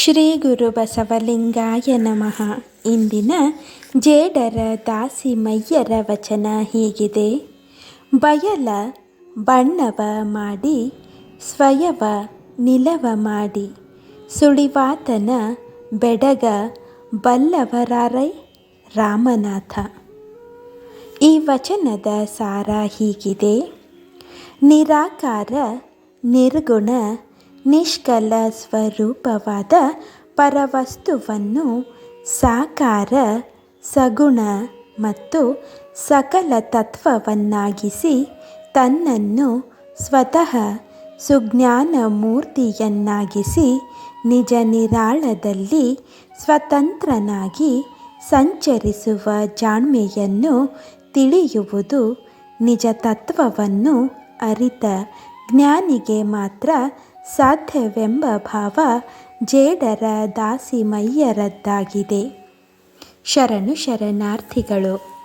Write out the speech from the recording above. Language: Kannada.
ಶ್ರೀ ಗುರು ಬಸವಲಿಂಗಾಯ ನಮಃ. ಇಂದಿನ ಜೇಡರ ದಾಸಿ ಮಯ್ಯರ ವಚನ ಹೀಗಿದೆ. ಬಯಲ ಬಣ್ಣವ ಮಾಡಿ, ಸ್ವಯವ ನಿಲವ ಮಾಡಿ, ಸುಳಿವಾತನ ಬೆಡಗ ಬಲ್ಲವರಾರೈ ರಾಮನಾಥ. ಈ ವಚನದ ಸಾರ ಹೀಗಿದೆ. ನಿರಾಕಾರ ನಿರ್ಗುಣ ನಿಷ್ಕಲ ಸ್ವರೂಪವಾದ ಪರವಸ್ತುವನ್ನು ಸಾಕಾರ, ಸಗುಣ ಮತ್ತು ಸಕಲ ತತ್ವವನ್ನಾಗಿಸಿ ತನ್ನನ್ನು ಸ್ವತಃ ಸುಜ್ಞಾನ ಮೂರ್ತಿಯನ್ನಾಗಿಸಿ ನಿಜ ನಿರಾಳದಲ್ಲಿ ಸ್ವತಂತ್ರನಾಗಿ ಸಂಚರಿಸುವ ಜಾಣ್ಮೆಯನ್ನು ತಿಳಿಯುವುದು ನಿಜ ತತ್ವವನ್ನು ಅರಿತ ಜ್ಞಾನಿಗೆ ಮಾತ್ರ ಸಾಧ್ಯವೆಂಬ ಭಾವ ಜೇಡರ ದಾಸಿಮಯ್ಯರದ್ದಾಗಿದೆ. ಶರಣು ಶರಣಾರ್ಥಿಗಳು